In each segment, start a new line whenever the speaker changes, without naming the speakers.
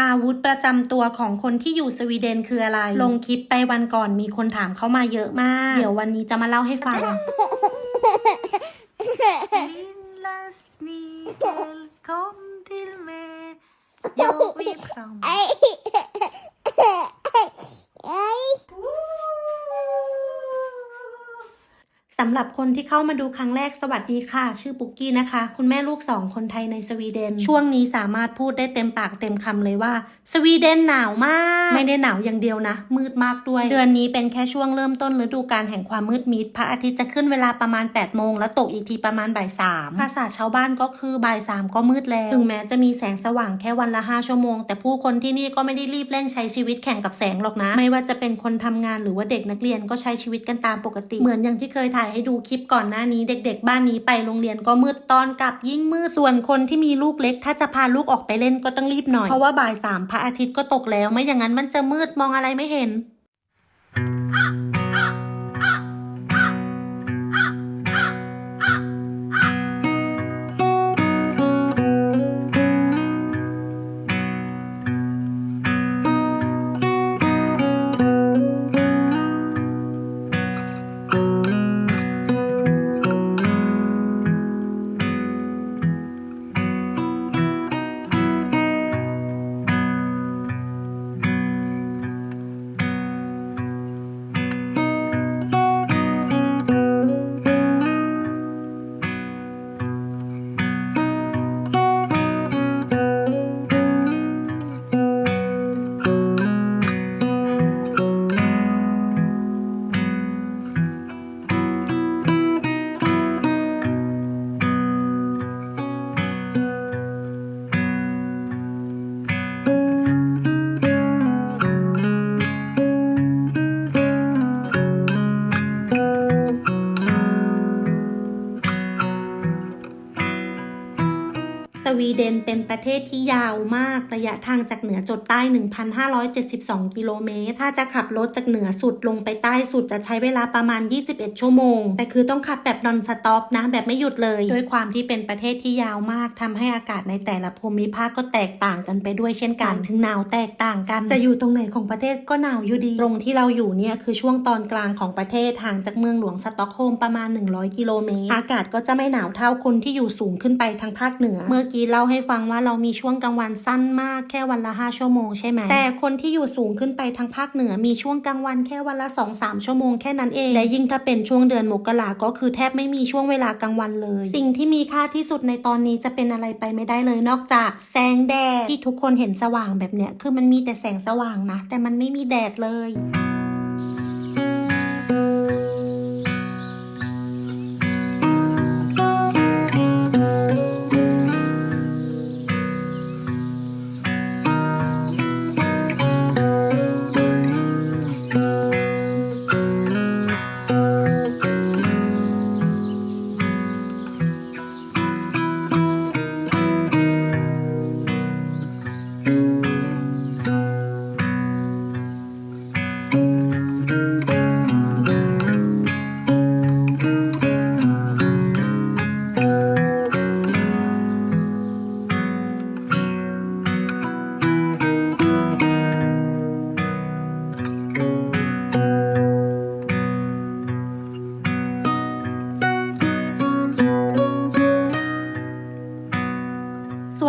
อาวุธประจำตัวของคนที่อยู่สวีเดนคืออะไร ลงคลิปไปวันก่อนมีคนถามเข้ามาเยอะมาก เดี๋ยววันนี้จะมาเล่าให้ฟัง Lilla snigel kom till mig Jag vill fram สำหรับคนที่เข้ามาดูครั้งแรกสวัสดีค่ะ ชื่อปุกกี้นะคะ คุณแม่ลูกสองคนไทยในสวีเดน ช่วงนี้สามารถพูดได้เต็มปากเต็มคำเลยว่า สวีเดนหนาวมาก ไม่ได้หนาวอย่างเดียวนะ มืดมากด้วย เดือนนี้เป็นแค่ช่วงเริ่มต้นฤดูกาลแห่งความมืดมิดพระอาทิตย์จะขึ้นเวลาประมาณ8ปดโมงแล้วตกอีกทีประมาณบ่ายสามภาษาชาวบ้านก็คือบ่ายสามก็มืดแล้วถึงแม้จะมีแสงสว่างแค่วันละ5ชั่วโมง แต่ผู้คนที่นี่ก็ไม่ได้รีบเร่งใช้ชีวิตแข่งกับแสงหรอกนะ ไม่ว่าจะเป็นคนทำงานหรือว่าเด็กนักเรียนก็ใช้ชีวิตกันตามปกติ เหมือนอย่างที่เคยถ่ายให้ดูคลิปก่อนหน้านี้ เด็ก ๆ บ้านนี้ไปโรงเรียนก็มืดตอนกลับยิ่งมืดส่วนคนที่มีลูกเล็ก ถ้าจะพาลูกออกไปเล่นก็ต้องรีบหน่อย เพราะว่าบ่ายสามพระอาทิตย์ก็ตกแล้วไม่อย่างนั้นมันจะมืดมองอะไรไม่เห็น วีเดนเป็นประเทศที่ยาวมากระยะทางจากเหนือจดใต้ 1,572 กิโลเมตร ถ้าจะขับรถจากเหนือสุดลงไปใต้สุดจะใช้เวลาประมาณ 21 ชั่วโมง แต่คือต้องขับแบบนอนสต็อปนะ แบบไม่หยุดเลย ด้วยความที่เป็นประเทศที่ยาวมากทำให้อากาศในแต่ละภูมิภาคก็แตกต่างกันไปด้วยเช่นกัน ถึงหนาวแตกต่างกัน จะอยู่ตรงไหนของประเทศก็หนาวอยู่ดี ตรงที่เราอยู่เนี่ยคือช่วงตอนกลางของประเทศห่างจากเมืองหลวงสต็อกโฮล์มประมาณ 100 กิโลเมตร อากาศก็จะไม่หนาวเท่าคนที่อยู่สูงขึ้นไปทางภาคเหนือ เมื่อกี้เล่าให้ฟังว่าเรามีช่วงกลางวันสั้นมากแค่วันละ 5 ชั่วโมงใช่ไหมแต่คนที่อยู่สูงขึ้นไปทางภาคเหนือมีช่วงกลางวันแค่วันละ 2-3 ชั่วโมงแค่นั้นเอง และยิ่งถ้าเป็นช่วงเดือนมกราก็คือแทบไม่มีช่วงเวลากลางวันเลย สิ่งที่มีค่าที่สุดในตอนนี้จะเป็นอะไรไปไม่ได้เลยนอกจากแสงแดดที่ทุกคนเห็นสว่างแบบเนี้ยคือมันมีแต่แสงสว่างนะ แต่มันไม่มีแดดเลย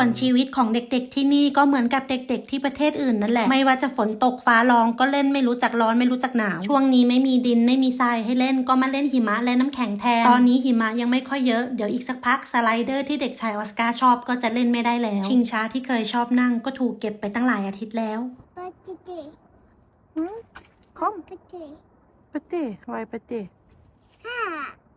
วนชีวิตของเด็กๆที่นี่ก็เหมือนกับเด็กๆที่ประเทศอื่นนั่นแหละ ไม่ว่าจะฝนตกฟ้าร้องก็เล่นไม่รู้จักร้อนไม่รู้จักหนาว ช่วงนี้ไม่มีดินไม่มีทรายให้เล่นก็มาเล่นหิมะและน้ำแข็งแทน ตอนนี้หิมะยังไม่ค่อยเยอะ เดี๋ยวอีกสักพักสไลเดอร์ที่เด็กชายออสการ์ชอบก็จะเล่นไม่ได้แล้ว ชิงช้าที่เคยชอบนั่งก็ถูกเก็บไปตั้งหลายอาทิตย์แล้ว
Paté.
Mm. Kom,
Paté.
Petit. Vad är petit?
Ha. Ha.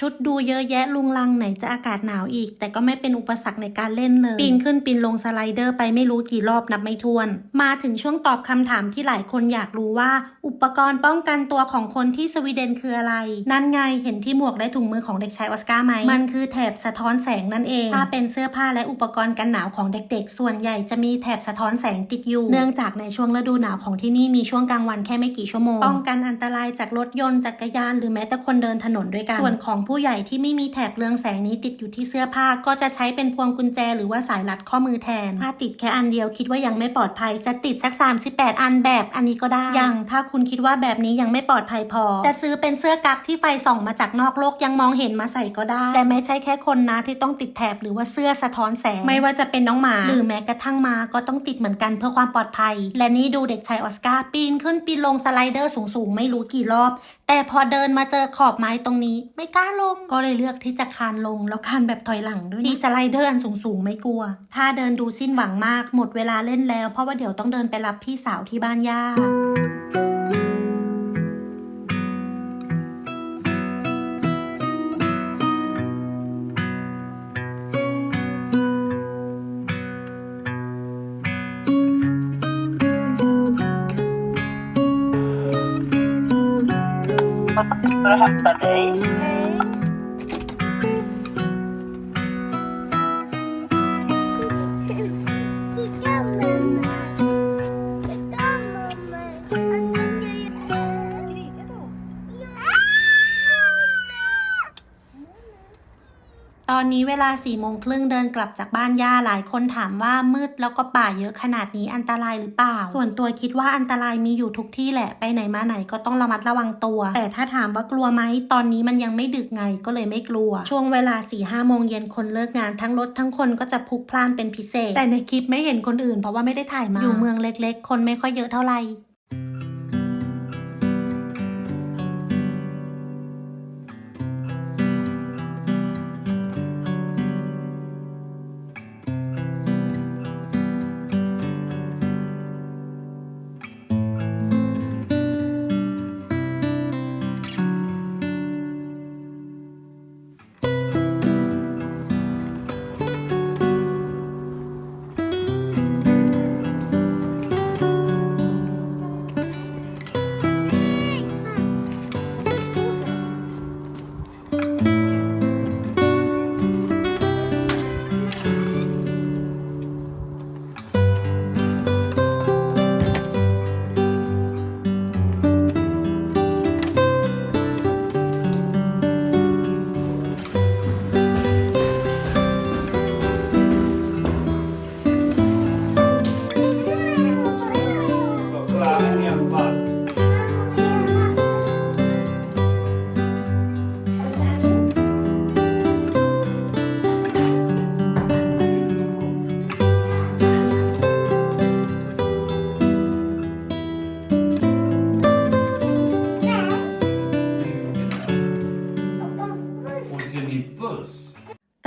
ชุดดูเยอะแยะลุงลังไหนจะอากาศหนาวอีก แต่ก็ไม่เป็นอุปสรรคในการเล่นเลยปีนขึ้นปีนลงสไลเดอร์ไปไม่รู้กี่รอบนับไม่ถ้วน มาถึงช่วงตอบคำถามที่หลายคนอยากรู้ว่า อุปกรณ์ป้องกันตัวของคนที่สวีเดนคืออะไร นั่นไงเห็นที่หมวกและถุงมือของเด็กชายออสการ์ไหมมันคือแถบสะท้อนแสงนั่นเอง ถ้าเป็นเสื้อผ้าและอุปกรณ์กันหนาวของเด็กๆ ส่วนใหญ่จะมีแถบสะท้อนแสงติดอยู่ เนื่องจากในช่วงฤดูหนาวของที่นี่มีช่วงกลางวันแค่ไม่กี่ชั่วโมงป้องกันอันตรายจากรถยนต์จักรยานหรือแม้แต่คนเดินถนนด้วยกันส่วนของผู้ใหญ่ที่ไม่มีแถบเรืองแสงนี้ติดอยู่ที่เสื้อผ้า ก็จะใช้เป็นพวงกุญแจหรือว่าสายรัดข้อมือแทน ถ้าติดแค่อันเดียวคิดว่ายังไม่ปลอดภัย จะติดสัก 38 อันแบบอันนี้ก็ได้ยังถ้าคุณคิดว่าแบบนี้ยังไม่ปลอดภัยพอ จะซื้อเป็นเสื้อกั๊กที่ไฟส่องมาจากนอกโลกยังมองเห็นมาใส่ก็ได้ แต่ไม่ใช่แค่คนนะที่ต้องติดแถบหรือว่าเสื้อสะท้อนแสง ไม่ว่าจะเป็นน้องหมา หรือแม้กระทั่งหมาก็ต้องติดเหมือนกันเพื่อความปลอดภัย และนี่ดูเด็กชายออสการ์ปีนขึ้นปีนลงสไลเดอร์สูงๆไม่รู้กี่รอบ แต่พอเดินมาเจอขอบไม้ตรงนี้ ไม่กล้าลง ก็เลยเลือกที่จะคานลงแล้วคานแบบถอยหลังด้วยนะที่สไลเดอร์อันสูงๆ ไม่กลัว ถ้าเดินดูสิ้นหวังมากหมดเวลาเล่นแล้ว เพราะว่าเดี๋ยวต้องเดินไปรับพี่สาวที่บ้านย่า
för att hämta
ตอนนี้เวลาสี่โมงครึ่งเดินกลับจากบ้านย่าหลายคนถามว่ามืดแล้วก็ป่าเยอะขนาดนี้อันตรายหรือเปล่า ส่วนตัวคิดว่าอันตรายมีอยู่ทุกที่แหละ ไปไหนมาไหนก็ต้องระมัดระวังตัว แต่ถ้าถามว่ากลัวไหมตอนนี้มันยังไม่ดึกไงก็เลยไม่กลัว ช่วงเวลา4ี่ห้าโมงเย็นคนเลิกงานทั้งรถทั้งคนก็จะพลุกพล่านเป็นพิเศษ แต่ในคลิปไม่เห็นคนอื่นเพราะว่าไม่ได้ถ่ายมาอยู่เมืองเล็ก ๆ คนไม่ค่อยเยอะเท่าไหร่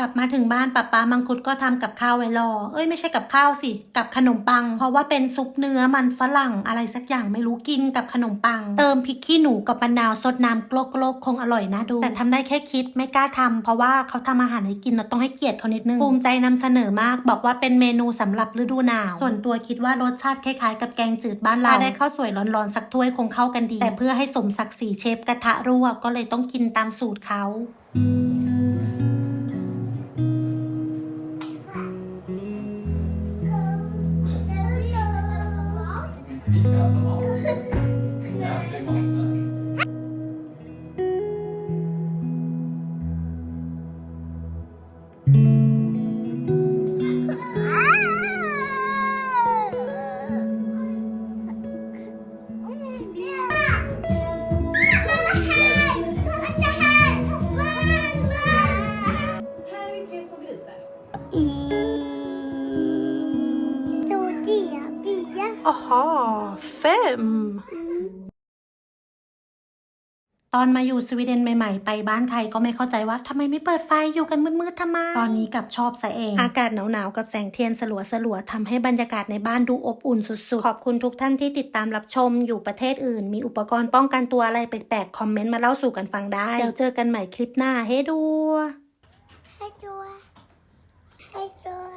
บมาถึงบ้านป้าป้ามังคุดก็ทำกับข้าวไว้รอ เอ้ยไม่ใช่กับข้าวสิ กับขนมปัง เพราะว่าเป็นซุปเนื้อมันฝรั่งอะไรสักอย่างไม่รู้กินกับขนมปัง เติมพริกขี้หนูกับมะนาวสดน้ำโกลกโลกคงอร่อยนะดู แต่ทำได้แค่คิดไม่กล้าทำเพราะว่าเขาทำอาหารให้กินเราต้องให้เกียรติเขานิดนึงภูมิใจนำเสนอมาก บอกว่าเป็นเมนูสำหรับฤดูหนาว ส่วนตัวคิดว่ารสชาติคล้ายๆ กับแกงจืดบ้านเราได้ข้าวสวยร้อนๆสักถ้วยคงเข้ากันดี แต่เพื่อให้สมศักดิ์ศรีเชฟกระทะรั่วก็เลยต้องกินตามสูตรเขา
Vi
grisar.
Dorotea, Pia.
Aha, fem.
ตอนมาอยู่สวีเดนใหม่ๆ ไปบ้านใครก็ไม่เข้าใจว่าทำไมไม่เปิดไฟอยู่กันมืดๆทำไม ตอนนี้กลับชอบซะเอง อากาศหนาวๆ กับแสงเทียนสลัวๆทำให้บรรยากาศในบ้านดูอบอุ่นสุดๆ ขอบคุณทุกท่านที่ติดตามรับชมอยู่ประเทศอื่น มีอุปกรณ์ป้องกันตัวอะไรแปลกๆ คอมเมนต์มาเล่าสู่กันฟังได้แล้วเจอกันใหม่คลิปหน้าเฮ้ดู
ให้ตั วให้ตัว